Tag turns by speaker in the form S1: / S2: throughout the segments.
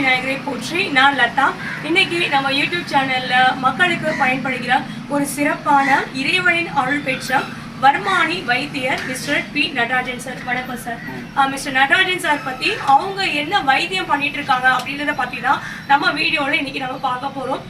S1: விநாயகரை போற்றி நான் லதா. இன்னைக்கு நம்ம யூடியூப் சேனல்ல மக்களுக்கு பயன்படுகிற ஒரு சிறப்பான இறைவனின் அருள் பெற்ற வர்மானி வைத்தியர் மிஸ்டர் பி. நடராஜன் சார். வணக்கம் சார். மிஸ்டர் நடராஜன் சார் பத்தி அவங்க என்ன வைத்தியம் பண்ணிட்டு இருக்காங்க அப்படின்றத பத்தி தான் நம்ம வீடியோல இன்னைக்கு நம்ம பார்க்க போறோம்.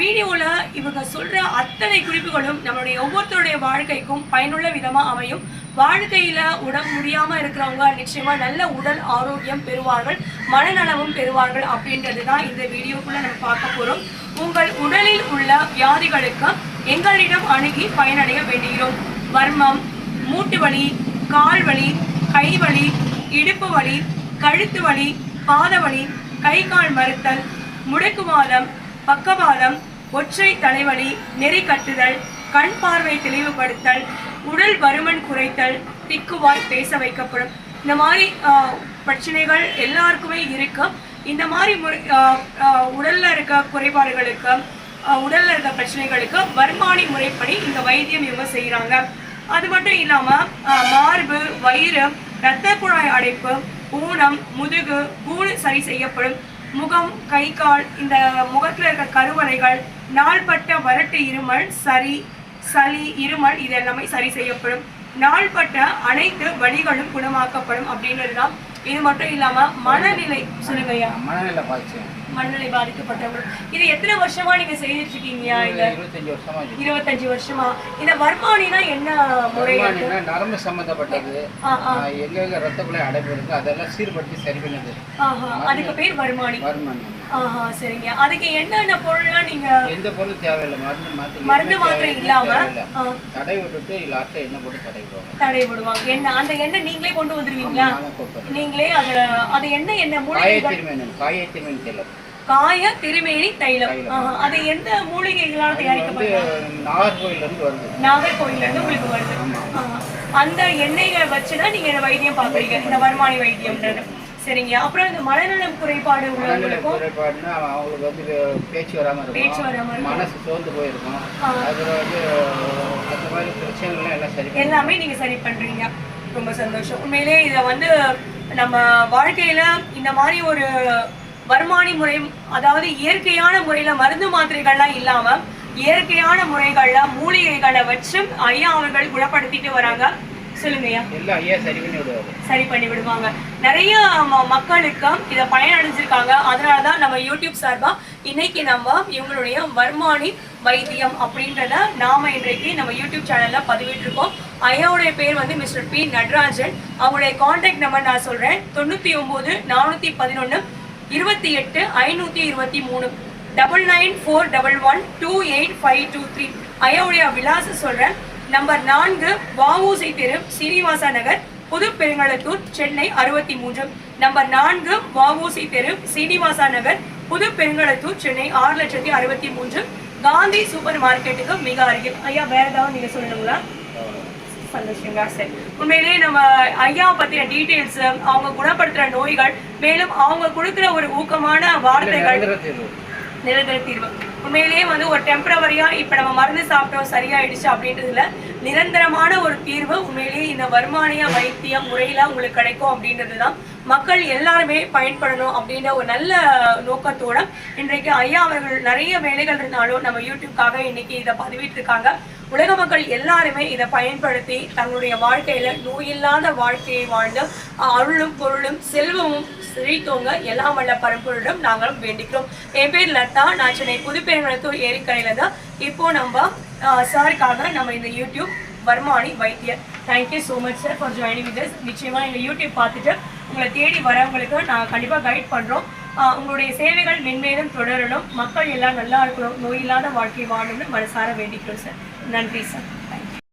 S1: வீடியோவில் இவங்க சொல்கிற அத்தனை குறிப்புகளும் நம்மளுடைய ஒவ்வொருத்தருடைய வாழ்க்கைக்கும் பயனுள்ள விதமாக அமையும். வாழ்க்கையில் உடம்பு முடியாமல் இருக்கிறவங்க நிச்சயமாக நல்ல உடல் ஆரோக்கியம் பெறுவார்கள் மனநலமும் பெறுவார்கள் அப்படின்றது தான் இந்த வீடியோக்குள்ளே நம்ம பார்க்க போகிறோம் உங்கள் உடலில் உள்ள வியாதிகளுக்கு எங்களிடம் அணுகி பயனடைய வேண்டுகிறோம். வர்மம் மூட்டு வலி கால் வலி கை வலி இடுப்பு வலி கழுத்து வலி பாத வலி கை கால் மறுத்தல் முடக்குவாதம் பக்கவாதம் ஒற்றை தலைவலி நெறி கட்டுதல் கண் பார்வை தெளிவுபடுத்தல் உடல் பருமன் குறைத்தல் திக்குவாய் பேச வைக்கப்படும். இந்த மாதிரி பிரச்சனைகள் எல்லாருக்குமே இருக்கு. இந்த மாதிரி முறை- உடலில் உடல்ல இருக்க குறைபாடுகளுக்கு உடலில் உடல்ல இருக்க பிரச்சனைகளுக்கு வருமானி முறைப்படி இந்த வைத்தியம் இவங்க செய்யறாங்க அது மட்டும் இல்லாம மார்பு வயிறு இரத்த குழாய் அடைப்பு ஊனம் முதுகு கூடு சரி செய்யப்படும். முகம் கை கால் இந்த முகத்துல இருக்க கருவறைகள் நாள்பட்ட வறட்டு இருமல் சரி சளி இருமல் இது எல்லாமே சரி செய்யப்படும். நாள்பட்ட அனைத்து வலிகளும் குணமாக்கப்படும் அப்படின்றது தான் இது மட்டும் இல்லாம மனநிலை சொல்லுங்க ஐயா.
S2: மனநிலை பாதிச்சு
S1: மனநிலை பாதிக்கப்பட்டவங்க. இது எத்தனை வருஷமா நீங்க செய்துட்டு இருக்கீங்கயா இல்ல
S2: இருபத்தஞ்சு வருஷமா
S1: இந்த வர்மானினா என்ன முறை
S2: நரம்பு சம்பந்தப்பட்டது. ஆஹ் எங்கெங்க ரத்த குழாய் அடைப்பு இருக்கு அதெல்லாம் சீர்படுத்தி சரி பண்ணுது.
S1: ஆஹா அதுக்கு பேர் வர்மானி.
S2: வருமானி.
S1: ஆஹா சரிங்க. அதுக்கு என்னென்ன பொருள்லாம் நீங்க
S2: எந்த பொருளும் தேவையில்லை. மருந்து மாத்திரை
S1: மருந்து மாத்திரை இல்லாம?
S2: தடை விட்டுட்டு லாஸ்ட்டாக எண்ணெய் போட்டு தடை விடுவாங்க.
S1: தடை விடுவாங்க என்ன அந்த எண்ணெய் நீங்களே கொண்டு வந்துருவீங்களா? நீங்களே அத அது என்ன என்ன
S2: திருமேனன் காய திருமேனன் தெரியல
S1: காய திருமேனி தைலம்
S2: தைலம்.
S1: ஆஹா, அது எந்த மூலிகைகளால்
S2: வந்து
S1: தயாரிக்கப்பட்டது
S2: நாகர்கோயில்ல இருந்து வருது.
S1: நாகர்கோயில்ல இருந்து உங்களுக்கு வருது. அந்த எண்ணெய்களை வச்சுதான் நீங்க வைத்தியம் பாக்குறீங்க இந்த வருமானி வைத்தியம்ன்றது. சரிங்க. அப்புறம் இந்த மனநலம் குறைபாடு உள்ளவங்களுக்கும்
S2: குறைபாடுனா அவங்களுக்கு வந்து பேச்சு வராம
S1: பேச்சு வராம
S2: இருக்கும். மனசு சோர்ந்து போயிருக்கும். அதுல வந்து அந்த மாதிரி பிரச்சனைகள்லாம் எல்லாம் சரி
S1: எல்லாமே நீங்க சரி பண்றீங்க. ரொம்ப சந்தோஷம். உண்மையிலே இத வந்து நம்ம வாழ்க்கையில இந்த மாதிரி ஒரு வருமானி முறை அதாவது இயற்கையான முறையில மருந்து மாத்திரைகள்லாம் இல்லாம இயற்கையான முறைகள்ல மூலிகைகளை வச்சும் ஐயா அவர்கள் குணப்படுத்திட்டு வராங்க. சொல்லுங்க ஐயா
S2: எல்லாம் ஐயா சரி பண்ணி விடுவாரு
S1: சரி பண்ணி விடுவாங்க. நிறைய மக்களுக்கு இதை பயனடைஞ்சிருக்காங்க. அதனால தான் நம்ம யூடியூப் சார்பா இன்னைக்கு நம்ம இவங்களுடைய வர்மானி வைத்தியம் அப்படின்றத நாம இன்றைக்கு நம்ம யூடியூப் சேனல்ல பதிவிட்டிருக்கோம். ஐயாவுடைய பேர் வந்து மிஸ்டர் பி. நடராஜன். அவங்களுடைய காண்டாக்ட் நம்பர் நான் சொல்றேன். தொண்ணூத்தி ஒன்பது நானூத்தி பதினொன்னு இருபத்தி எட்டு ஐநூத்தி இருபத்தி மூணு. Double nine four double one two eight five two three ஐயாவுடைய விலாசம் சொல்றேன். நம்பர் நான்கு வஉசி தெரு சீனிவாசா நகர் புது பெருங்களத்தூர் சென்னை அறுபத்தி மூன்று நம்பர் நான்கு வஉசி தெரு சீனிவாசா நகர் புது பெருங்களத்தூர் சென்னை ஆறு லட்சத்தி அறுபத்தி மூன்று காந்தி சூப்பர் மார்க்கெட்டுக்கு மிக அருகில். ஐயா வேற ஏதாவது நீங்க சொல்லணுங்களா? சந்தோஷங்க சரி. உண்மையிலேயே நம்ம ஐயாவை பத்தின டீடைல்ஸ் அவங்க குணப்படுத்துற நோய்கள் மேலும் அவங்க கொடுக்குற ஒரு ஊக்கமான வார்த்தைகள்
S2: நிரந்தர தீர்வு.
S1: உண்மையிலேயே வந்து ஒரு டெம்பரவரியாக இப்போ நம்ம மருந்து சாப்பிட்டோம் சரியாயிடுச்சு அப்படின்றதுல நிரந்தரமான ஒரு தீர்வு உண்மையிலேயே இந்த வருமானிய வைத்திய முறையில் உங்களுக்கு கிடைக்கும் அப்படின்றது தான் மக்கள் எல்லாருமே பயன்படணும் அப்படின்ற ஒரு நல்ல நோக்கத்தோட இன்றைக்கு ஐயா அவர்கள் நிறைய வேலைகள் இருந்தாலும் நம்ம யூடியூப்காக இன்னைக்கு இதை பதிவிட்டிருக்காங்க. உலக மக்கள் எல்லாருமே இதை பயன்படுத்தி தங்களுடைய வாழ்க்கையில நோயில்லாத வாழ்க்கையை வாழ்ந்து அருளும் பொருளும் செல்வமும் சிரித்தோங்க. எல்லாம் வல்ல பரம்பொருளிடம் நாங்களும் வேண்டிக்கிறோம். என் பேர் லதா. நான் சென்னை புதுப்பேருங்களத்தூர் ஏரிக்கரையில தான் இப்போ நம்ம சாருக்காக நம்ம இந்த யூடியூப் வர்மானி வைத்தியர். Thank you so much sir for joining with us. நிச்சயமாக எங்க யூடியூப் பார்த்துட்டு உங்களை தேடி வரவங்களுக்கு நான் கண்டிப்பாக கைட் பண்ணுறோம் உங்களுடைய சேவைகள் மென்மேலும் தொடரணும். மக்கள் எல்லாம் நல்லா இருக்கணும். நோயில்லாத வாழ்க்கை வாழணும்னு மனசார வேண்டிக்கிறோம் சார் நன்றி சார்